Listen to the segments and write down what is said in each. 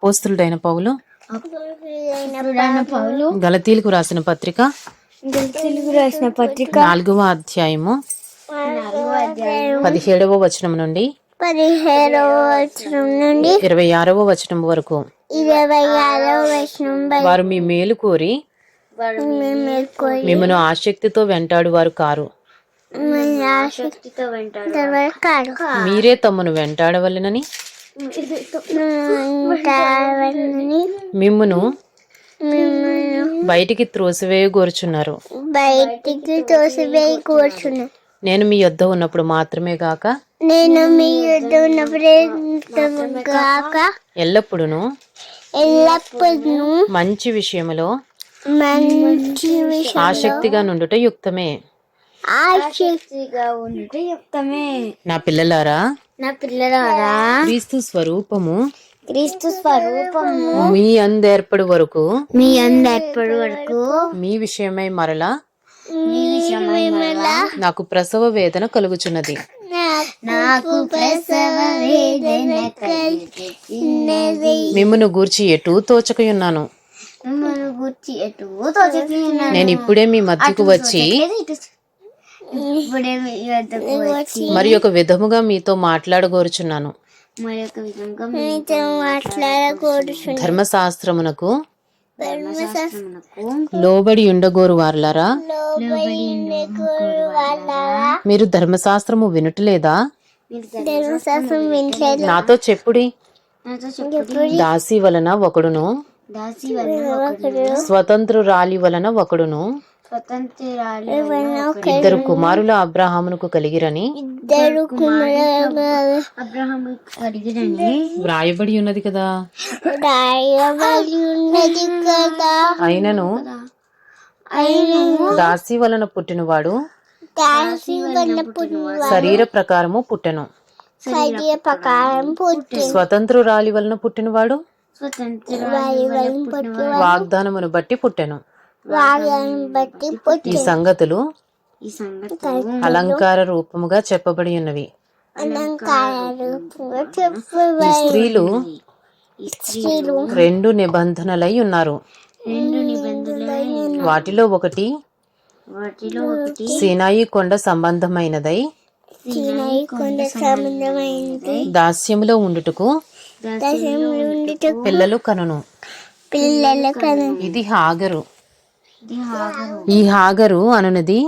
అపోస్తులుడైన పౌలు. గలతీలకు రాసిన పత్రిక. రాసిన పత్రిక. నాలుగవ అధ్యాయము. పదిహేడవ వచనం నుండి. పదిహేడవ వచనం నుండి. ఇరవై ఆరవ వచనం వరకు. ఇరవై ఆరవ వచనం వారు మీ మేలు కోరి. మిమ్మను ఆసక్తితో వెంటాడు వారు కారు. మీరే తమను వెంటాడవలెనని. మిమ్మును బయటికి త్రోసివేయగోరుచున్నారు బయటికి తోసివేయి కూర్చున్నా. నేను మీ యొద్ద ఉన్నప్పుడు మాత్రమే గాక నేను మీ యుద్ధ ఉన్నప్పుడే గాక ఎల్లప్పుడూ ఎల్లప్పుడూ మంచి విషయములో మంచి ఆసక్తిగా నుండుట యుక్తమే. ఆసక్తిగా ఉంటే చెప్తామే నా పిల్లలారా నా పిల్లలారా? క్రీస్తు స్వరూపము. క్రీస్తు స్వరూపము. మీ అందేర్పడు వరకు. మీ అందరి వరకు. మీ విషయమై మరలా. మీ విషయమై మరలా. నాకు ప్రసవ వేదన కలుగుచున్నది. నాకు ప్రసవ వేదన మిమ్మును గూర్చి ఎటు తోచకయున్నాను. నేను ఇప్పుడే మీ మధ్యకు వచ్చి ఇప్పుడే మీ వద్దకు వచ్చి మరి ఒక విధముగా మీతో మాట్లాడగోరుచున్నాను. ధర్మశాస్త్రమునకు ధర్మశాస్త్రమునకు లోబడి ఉండగోరు వారులారా మీరు ధర్మశాస్త్రము వినుటలేదా? నాతో చెప్పుడి. దాసి వలన ఒకడును. స్వతంత్రురాలి వలన ఒకడును. ఇద్దరు కుమారుల అబ్రహామునకు కలిగిరని ఇద్దరు కలిగినని వ్రాయబడి ఉన్నది కదా. రాయబడి ఉన్నది కదా. అయినను అయిన దాసి వలన పుట్టినవాడు శరీర ప్రకారము పుట్టెను. శరీర ప్రకారం పుట్టి స్వతంత్రురాలి వలన పుట్టినవాడు. వాగ్దానమును బట్టి పుట్టెను. ఈ సంగతులు ఈ సంగతి అలంకార రూపముగా చెప్పబడి ఉన్నవి. ఈ స్త్రీలు రెండు నిబంధనలై ఉన్నారు. రెండు నిబంధనలు వాటిలో ఒకటి వాటిలో ఒకటి సీనాయి కొండ సంబంధమైనదై దాస్యములో ఉండుటకు పిల్లలు కనును. పిల్లల కను ఇది హాగరు. ఈ హాగరు. అనునది?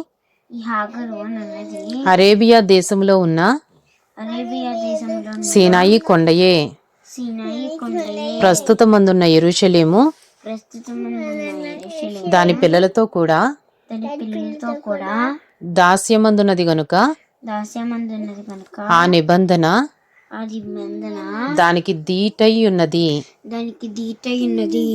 అరేబియా దేశంలో ఉన్న సీనాయి కొండయే. ప్రస్తుతమందున్న ఎరుషలేము. దాని పిల్లలతో కూడా దాస్యమందున్నది గనుక దాస్యమందున్నది ఆ నిబంధన ఆ నిబంధన దానికి దీటై ఉన్నది దానికి దీటై ఉన్నది